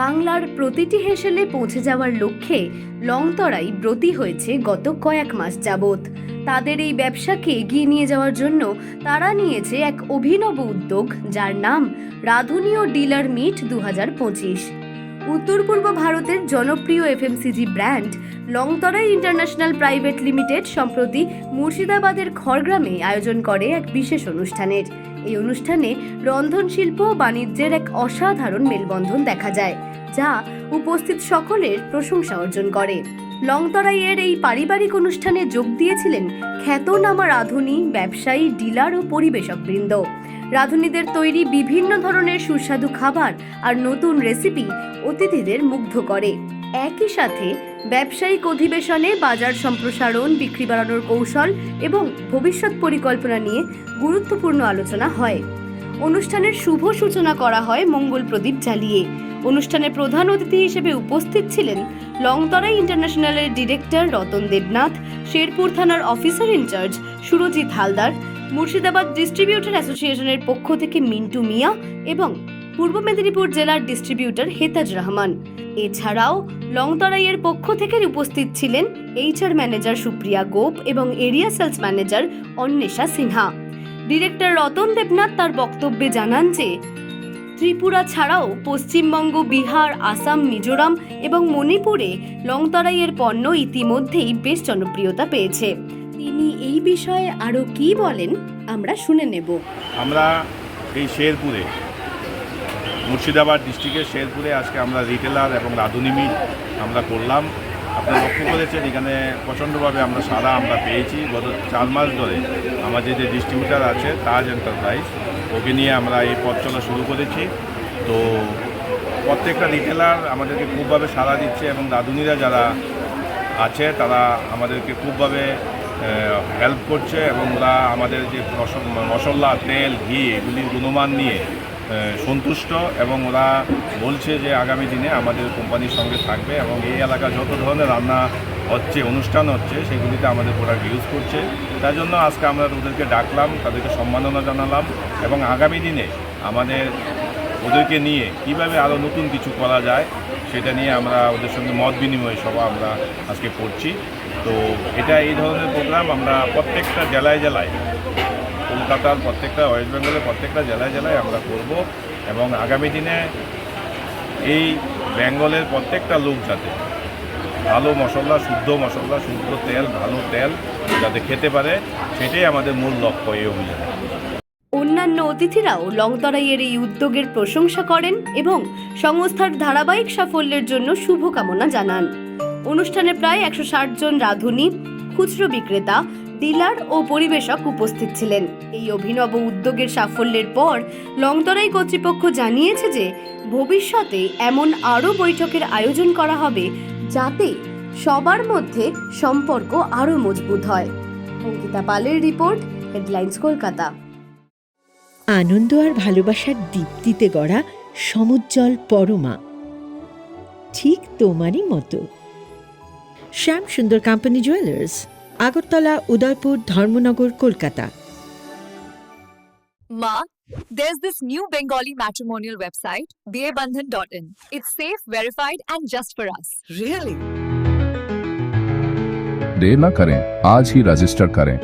বাংলার প্রতিটি হেসেলে পৌঁছে যাওয়ার লক্ষ্যে লংতরাই ব্রতী হয়েছে গত কয়েক মাস যাবৎ। তাদের এই ব্যবসাকে এগিয়ে নিয়ে যাওয়ার জন্য তারা নিয়েছে এক অভিনব উদ্যোগ যার নাম রাধুনীয় ডিলার মিট দু হাজার পঁচিশ। উত্তর পূর্ব ভারতের জনপ্রিয় FMCG brand Longtrai international private limited সম্প্রতি মুর্শিদাবাদের খড়গ্রামে আয়োজন করে এক বিশেষ অনুষ্ঠানের। এই অনুষ্ঠানে রন্ধনশিল্প ও বাণিজ্যের এক অসাধারণ মেলবন্ধন দেখা যায়, যা উপস্থিত সকলের প্রশংসা অর্জন করে। লংতরাইয়ের এই পারিবারিক অনুষ্ঠানে যোগ দিয়েছিলেন খ্যাতনামা রাঁধুনি, ব্যবসায়ী, ডিলার ও পরিবেশকবৃন্দ। রাঁধুনিদের তৈরি বিভিন্ন ধরনের সুস্বাদু খাবার আর নতুন রেসিপি অতিথিদের মুগ্ধ করে। একই সাথে ব্যবসায়িক অধিবেশনে বাজার সম্প্রসারণ, বিক্রি বাড়ানোর কৌশল এবং ভবিষ্যৎ পরিকল্পনা নিয়ে গুরুত্বপূর্ণ আলোচনা হয়। অনুষ্ঠানের শুভ সূচনা করা হয় মঙ্গল প্রদীপ জ্বালিয়ে। অনুষ্ঠানে প্রধান অতিথি হিসেবে উপস্থিত ছিলেন লংতরাই ইন্টারন্যাশনালের ডিরেক্টর রতন দেবনাথ, শেরপুর থানার officer in charge Surajit Haldar Murshidabad distributor অ্যাসোসিয়েশনের পক্ষ থেকে মিন্টু মিয়া এবং পূর্ব মেদিনীপুর জেলার ডিস্ট্রিবিউটর হেতাজ রহমান। এছাড়াও লংতরাইয়ের পক্ষ থেকে উপস্থিত ছিলেন এইচআর ম্যানেজার সুপ্রিয়া গোপ এবং area sales manager Anwesha Sinha. Director Ratan Debnath তার বক্তব্যে জানান যে, ত্রিপুরা ছাড়াও পশ্চিমবঙ্গ, বিহার, আসাম, মিজোরাম এবং মণিপুরে লংতরাইয়ের পণ্য ইতিমধ্যেই বেশ জনপ্রিয়তা পেয়েছে। তিনি এই বিষয়ে আরও কি বলেন, আমরা শুনে নেব। আমরা এই শেরপুরে, মুর্শিদাবাদ ডিস্ট্রিক্টের শেরপুরে আজকে আমরা রিটেলার এবং রাঁধুনি মিট আমরা করলাম। আপনারা লক্ষ্য করেছেন, এখানে প্রচণ্ডভাবে আমরা সারা আমরা পেয়েছি। গত চার মাস ধরে আমাদের যে ডিস্ট্রিবিউটার আছে, তাজ এন্টারপ্রাইজ ওকে নিয়ে আমরা এই পথ চলা শুরু করেছি। তো প্রত্যেকটা রিটেলার আমাদেরকে খুবভাবে সাড়া দিচ্ছে এবং দাদুনিরা যারা আছে, তারা আমাদেরকে খুবভাবে হেল্প করছে এবং ওরা আমাদের যে মশ- মশলা, তেল, ঘি এগুলির গুণমান নিয়ে সন্তুষ্ট এবং ওরা বলছে যে আগামী দিনে আমাদের কোম্পানির সঙ্গে থাকবে এবং এই এলাকা যত ধরনের রান্না হচ্ছে, অনুষ্ঠান হচ্ছে, সেগুলিতে আমাদের প্রোডাক্ট ইউজ করছে। তার জন্য আজকে আমরা ওদেরকে ডাকলাম, তাদেরকে সম্মাননা জানালাম এবং আগামী দিনে আমাদের ওদেরকে নিয়ে কীভাবে আরও নতুন কিছু করা যায়, সেটা নিয়ে আমরা ওদের সঙ্গে মত বিনিময় সভা আমরা আজকে করছি। তো এটা এই ধরনের প্রোগ্রাম আমরা প্রত্যেকটা জেলায় জেলায়, কলকাতার প্রত্যেকটা ওয়েস্ট বেঙ্গলের প্রত্যেকটা জেলায় জেলায় আমরা করব এবং আগামী দিনে এই বেঙ্গলের প্রত্যেকটা লোক যাতে ভালো মশলা, শুদ্ধ মশলা, শুদ্ধ তেল, ভালো তেল যাতে খেতে পারে, সেটাই আমাদের মূল লক্ষ্য এই অভিযানে। অন্যান্য অতিথিরাও লংতরাইয়ের এই উদ্যোগের প্রশংসা করেন এবং সংস্থার ধারাবাহিক সাফল্যের জন্য শুভকামনা জানান। অনুষ্ঠানে প্রায় একশো ষাট জন রাঁধুনি, খুচরো বিক্রেতা, ডিলার ও পরিবেশক উপস্থিত ছিলেন। এই অভিনব উদ্যোগের সাফল্যের পর লংতরাই কর্তৃপক্ষ জানিয়েছে যে, ভবিষ্যতে এমন আরও বৈঠকের আয়োজন করা হবে যাতে সবার মধ্যে সম্পর্ক আরও মজবুত হয়। অঙ্কিতা পালের রিপোর্ট, হেডলাইন্স কলকাতা। আনন্দ আর ভালোবাসার দীপ্তিতে গড়া সমুজ্জ্বল পরমা। ঠিক তোমারই মতো। Shyam Sundar company jewellers Agartala Udaipur Dharmanagar Kolkata Ma, there's this new Bengali matrimonial website, BABandhan.in. It's safe, verified, and just for us. Really? देर न करें आज ही रजिस्टर करें